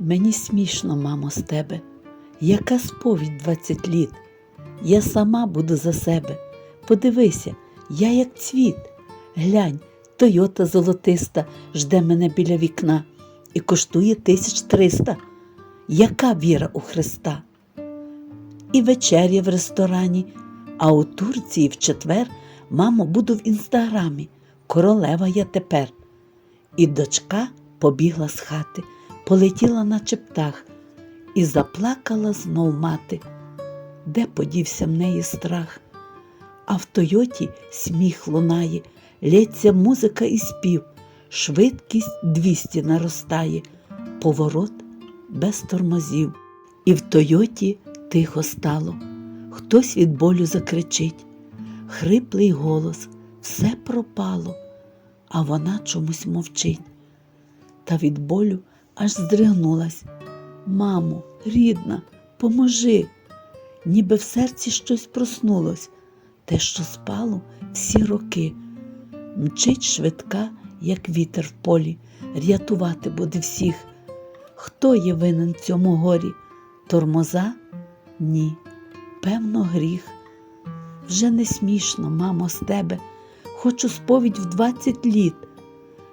Мені смішно, мамо, з тебе. Яка сповідь 20 літ. Я сама буду за себе. Подивися, я як цвіт. Глянь, Тойота золотиста жде мене біля вікна і коштує тисяч триста. Яка віра у Христа? І вечеря в ресторані, а у Турції в четвер, мамо, буду в інстаграмі. Королева я тепер. І дочка побігла з хати, полетіла, наче птах, і заплакала знов мати. Де подівся в неї страх? А в Тойоті сміх лунає, лється музика і спів, швидкість 200 наростає, поворот без тормозів. І в Тойоті тихо стало, хтось від болю закричить, хриплий голос, все пропало, а вона чомусь мовчить. Та від болю аж здригнулась. Мамо, рідна, поможи. Ніби в серці щось проснулось, те, що спало всі роки. Мчить швидка, як вітер в полі, рятувати буде всіх. Хто є винен в цьому горі? Тормоза? Ні, певно, гріх. Вже не смішно, мамо, з тебе. Хочу сповідь в двадцять літ.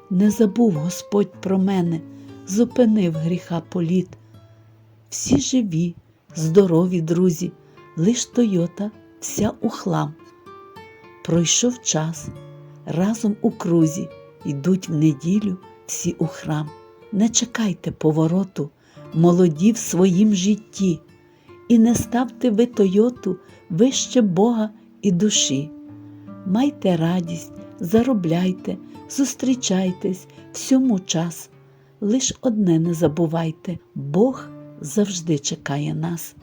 Не забув Господь про мене, зупинив гріха політ. Всі живі, здорові друзі, лиш Тойота вся у хлам. Пройшов час, разом у крузі йдуть в неділю всі у храм. Не чекайте повороту, молоді в своїм житті, і не ставте ви Тойоту вище Бога і душі. Майте радість, заробляйте, зустрічайтесь всьому час. Лиш одне не забувайте, Бог завжди чекає нас.